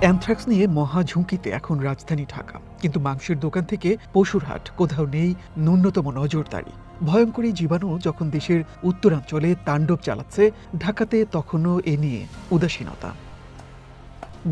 Anthrax নিয়ে মহা ঝুঁকিতে এখন রাজধানী ঢাকা। কিন্তু মাংসের দোকান থেকে পশুর হাট কোথাও নেই, ন্যূনতম নজরদারি। ভয়ঙ্করী জীবাণু যখন দেশের উত্তরাঞ্চলে তাণ্ডব চালাচ্ছে, ঢাকাতে তখনও এ নিয়ে উদাসীনতা।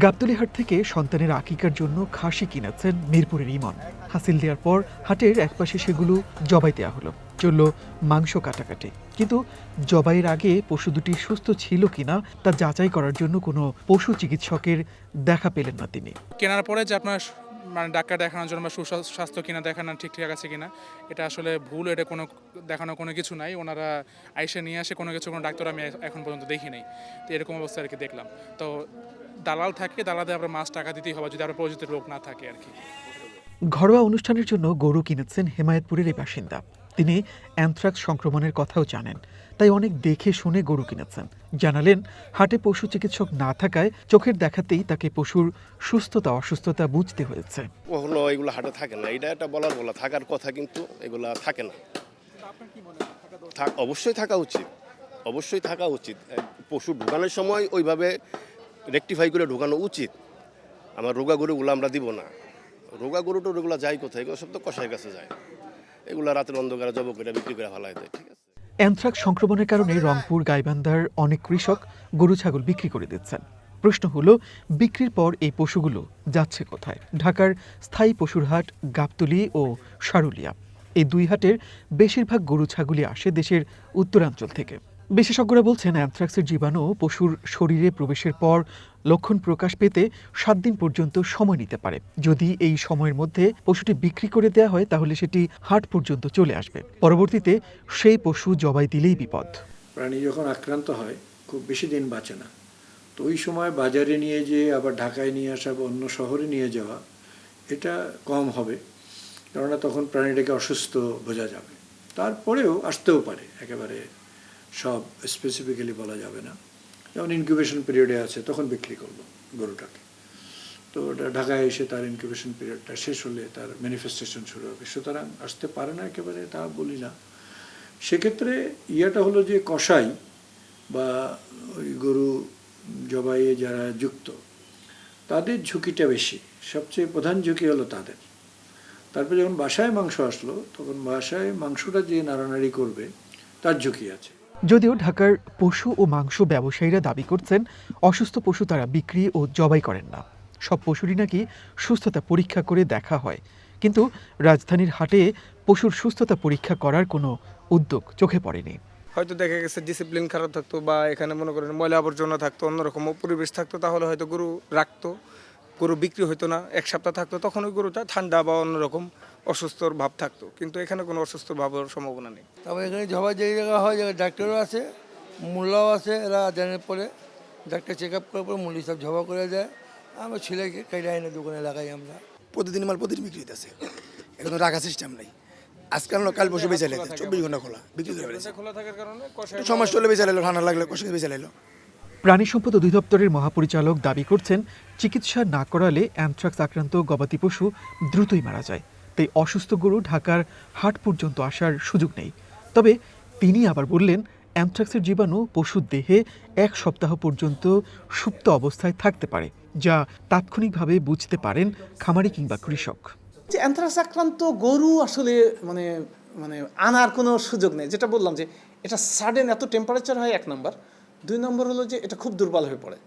গাবতলিহাট থেকে সন্তানের আকিকার জন্য খাসি কিনেছেন মিরপুরের ইমন। হাসিল দেওয়ার পর হাটের একপাশে সেগুলো জবাই দেওয়া হলো। চলল মাংস কাটাকাটি। কিন্তু জবাইয়ের আগে পশু দুটি সুস্থ ছিল কিনা তা যাচাই করার জন্য কোনো পশু চিকিৎসকের দেখা পেলেন না তিনি। কেনার পরে যে আপনার মানে ডাক্তার দেখানোর জন্য বা সুস্বাস্থ্য কিনা দেখানো ঠিক ঠিক আছে কিনা, এটা আসলে ভুল, এটা কোনো দেখানো কোনো কিছু নাই। ওনারা আইসে নিয়ে আসে, কোনো কিছু কোনো ডাক্তার আমি এখন পর্যন্ত দেখি নাই। তো এরকম অবস্থা আর কি দেখলাম। তো দালাল থাকে দালালে আপনার মাছ টাকা দিতেই হবে যদি আপনার পরিচিত লোক না থাকে আর কি। ঘরোয়া অনুষ্ঠানের জন্য গরু কিনেছেন হেমায়েতপুরের এই বাসিন্দা। তিনি অ্যানথ্রাক্স সংক্রমণের কথাও জানেন তাই অনেক দেখে শুনে গরু কিনেছেন। জানালেন হাটে পশু চিকিৎসক না থাকায় চোখের দেখাতেই তাকে পশুর সুস্থতা অসুস্থতা বুঝতে হয়েছে। কখনো এগুলো হাটে থাকে না এটা একটা বলার বলা থাকার কথা কিন্তু এগুলা থাকে না। থাক অবশ্যই থাকা উচিত অবশ্যই থাকা উচিত। পশু ঢুকানোর সময় ওইভাবে রেকটিফাই করে ঢুকানো উচিত। আমার রোগা গরুগুলো আমরা দিব না। রোগা গরু টোরগুলো যায় কোথায়, এগুলো সব তো কষায় কাছে যায়। এগুলো রাতের অন্ধকারে জব করে বিক্রি করে ফেলাই দেয়, ঠিক আছে? অ্যানথ্রাক্স সংক্রমণের কারণে রংপুর, গাইবান্ধার অনেক কৃষক গরু, ছাগল বিক্রি করে দিচ্ছেন। প্রশ্ন হলো, বিক্রির পর এই পশুগুলো যাচ্ছে কোথায়? ঢাকার স্থায়ী পশুর হাট গাবতলী ও সারুলিয়া। এই দুই হাটের বেশিরভাগ গরু, ছাগলই আসে দেশের উত্তরাঞ্চল থেকে। বিশেষজ্ঞরা বলছেন অ্যানথ্রাক্সের জীবাণু পশুর শরীরে প্রবেশের পর লক্ষণ প্রকাশ পেতে সাত দিন পর্যন্ত সময় নিতে পারে। যদি এই সময়ের মধ্যে পশুটি বিক্রি করে দেওয়া হয়, তাহলে সেটি হাট পর্যন্ত চলে আসবে। পরবর্তীতে সেই পশু জবাই দিলেই বিপদ। প্রাণী যখন আক্রান্ত হয়, খুব বেশি দিন বাঁচে না। তো ওই সময় বাজারে নিয়ে যেয়ে, আবার ঢাকায় নিয়ে আসা বা অন্য শহরে নিয়ে যাওয়া, এটা কম হবে। কেননা তখন প্রাণীটাকে অসুস্থ বোঝা যাবে। তারপরেও আসতেও পারে, একেবারে সব স্পেসিফিক্যালি বলা যাবে না। যেমন ইনকিউবেশন পিরিয়ডে আছে, তখন বিক্রি করব গরুটাকে। তো ওটা ঢাকায় এসে তার ইনকিউবেশন পিরিয়ডটা শেষ হলে তার ম্যানিফেস্টেশন শুরু হবে। সুতরাং আসতে পারে না একেবারে, তা বলি না। সেক্ষেত্রে ইয়েটা হলো যে কষাই বা ওই গরু জবাইয়ে যারা যুক্ত, তাদের ঝুঁকিটা বেশি। সবচেয়ে প্রধান ঝুঁকি হলো তাদের। তারপরে যখন বাসায় মাংস আসলো, তখন বাসায় মাংসটা যে নাড়ানাড়ি করবে, তার ঝুঁকি আছে। যদিও ঢাকার পশু ও মাংস ব্যবসায়ীরা দাবি করছেন, অসুস্থ পশু তারা বিক্রি ও জবাই করেন না। সব পশুরই নাকি সুস্থতা পরীক্ষা করে দেখা হয়। কিন্তু রাজধানীর হাটে পশুর সুস্থতা পরীক্ষা করার কোনো উদ্যোগ চোখে পড়েনি। হয়তো দেখা গেছে ডিসিপ্লিন খারাপ থাকতো বা এখানে মনে করেন ময়লা আবর্জনা থাকতো, অন্যরকম পরিবেশ থাকতো, তাহলে হয়তো গরু রাখতো, গরু বিক্রি হতো না, এক সপ্তাহ থাকতো, তখন ওই গরুটা ঠান্ডা বা অন্যরকম অসুস্থর ভাব থাকতো কিন্তু এখানে কোনো অসুস্থ ভাবের সম্ভাবনা নেই। তবে এখানে জবা যে জায়গা হয় জায়গায় ডাক্তারও আছে মোল্লাও আছে এরা জানার পরে। ডাক্তার চেক আপ করার পরে মুলি সব জবা করে যায় আমার ছেলেকে কেটে আইনে দোকানে লাগাই আমরা। প্রতিদিন মাল প্রতিদিন বিক্রি হইতেছে। এখন তো রাখা সিস্টেম নাই। আজকাল না কাল বসে বেঁচে লাইতে চব্বিশ ঘণ্টা খোলা বিক্রি করে ফেলেছে খোলা থাকার কারণে সমস্যা হলে বেঁচে লাইলো ঠান্ডা লাগলে কষে বেঁচে লাইলো প্রাণী সম্পদ অধিদপ্তরের মহাপরিচালক দাবি করছেন চিকিৎসা না করালে অ্যানথ্রাক্স আক্রান্ত গবাদি পশু দ্রুতই মারা যায়। তাই অসুস্থ গরু ঢাকার হাট পর্যন্ত আসার সুযোগ নেই। তবে তিনি আবার বললেন, অ্যানথ্রাক্সের জীবাণু পশুর দেহে এক সপ্তাহ পর্যন্ত সুপ্ত অবস্থায় থাকতে পারে, যা তাৎক্ষণিকভাবে বুঝতে পারেন খামারি কিংবা কৃষক। যে অ্যানথ্রাক্স আক্রান্ত গরু আসলে মানে মানে আনার কোনো সুযোগ নেই। যেটা বললাম যে এটা সাডেন এত টেম্পারেচার হয় এক নম্বর। দুই নম্বর হলো যে এটা খুব দুর্বল হয়ে পড়ে।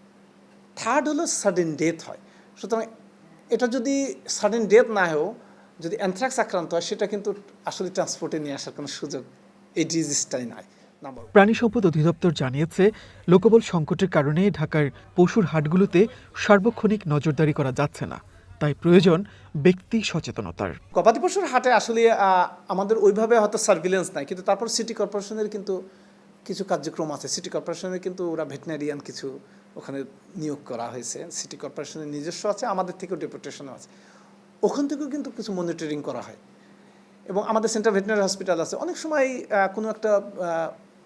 থার্ড হলো সাডেন ডেথ হয়। সুতরাং এটা যদি সাডেন ডেথ না হয়েও যদি অ্যানথ্রাক্স আক্রান্ত হয় সেটা কিন্তু আসলে ট্রান্সপোর্টে নিয়ে আসার কোনো সুযোগ এই ডিজিজটাই নাই প্রাণী সম্পদ অধিদপ্তর জানিয়েছে লোকবল সংকটের কারণে ঢাকার পশুর হাটগুলোতে সার্বক্ষণিক নজরদারি করা যাচ্ছে না। তাই প্রয়োজন ব্যক্তি সচেতনতার। গবাদি পশুর হাটে আসলে আমাদের ওইভাবে হয়তো সার্ভিলেন্স নাই কিন্তু তারপর সিটি কর্পোরেশনের কিন্তু কিছু কার্যক্রম আছে। সিটি কর্পোরেশনের কিন্তু ওরা ভেটেনারিয়ান কিছু ওখানে নিয়োগ করা হয়েছে। সিটি কর্পোরেশনের নিজস্ব আছে আমাদের থেকেও ডেপুটেশনও আছে। ওখান থেকেও কিন্তু কিছু মনিটরিং করা হয়। এবং আমাদের সেন্ট্রাল ভেটেনারি হসপিটাল আছে। অনেক সময় কোনো একটা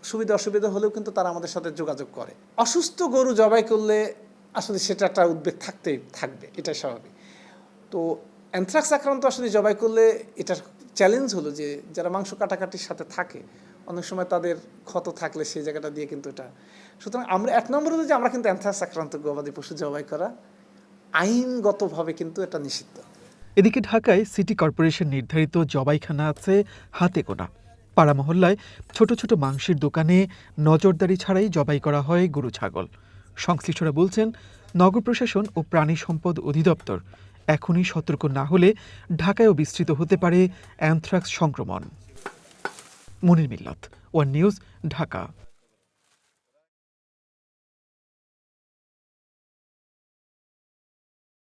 সুবিধা অসুবিধা হলেও কিন্তু তারা আমাদের সাথে যোগাযোগ করে। অসুস্থ গরু জবাই করলে আসলে সেটা একটা উদ্বেগ থাকতেই থাকবে, এটাই স্বাভাবিক। তো অ্যানথ্রাক্স আক্রান্ত আসলে জবাই করলে এটার চ্যালেঞ্জ হলো যে, যারা মাংস কাটাকাটির সাথে থাকে, অনেক সময় তাদের ক্ষত থাকলে সেই জায়গাটা দিয়ে কিন্তু এটা। সুতরাং আমরা, এক নম্বর হলো যে আমরা কিন্তু অ্যানথ্রাক্স আক্রান্ত গবাদি পশু জবাই করা আইনগতভাবে কিন্তু এটা নিষিদ্ধ। এদিকে ঢাকায় সিটি কর্পোরেশন নির্ধারিত জবাইখানা আছে হাতে গোনা। পাড়া মহল্লায় ছোট ছোট মাংসের দোকানে নজরদারি ছাড়াই জবাই করা হয় গরু ছাগল। সংশ্লিষ্টরা বলছেন, নগর প্রশাসন ও প্রাণী সম্পদ অধিদপ্তর এখনই সতর্ক না হলে ঢাকায়ও বিস্তৃত হতে পারে অ্যানথ্রাক্স সংক্রমণ। মনির মিল্লাত, ওয়ান নিউজ, ঢাকা।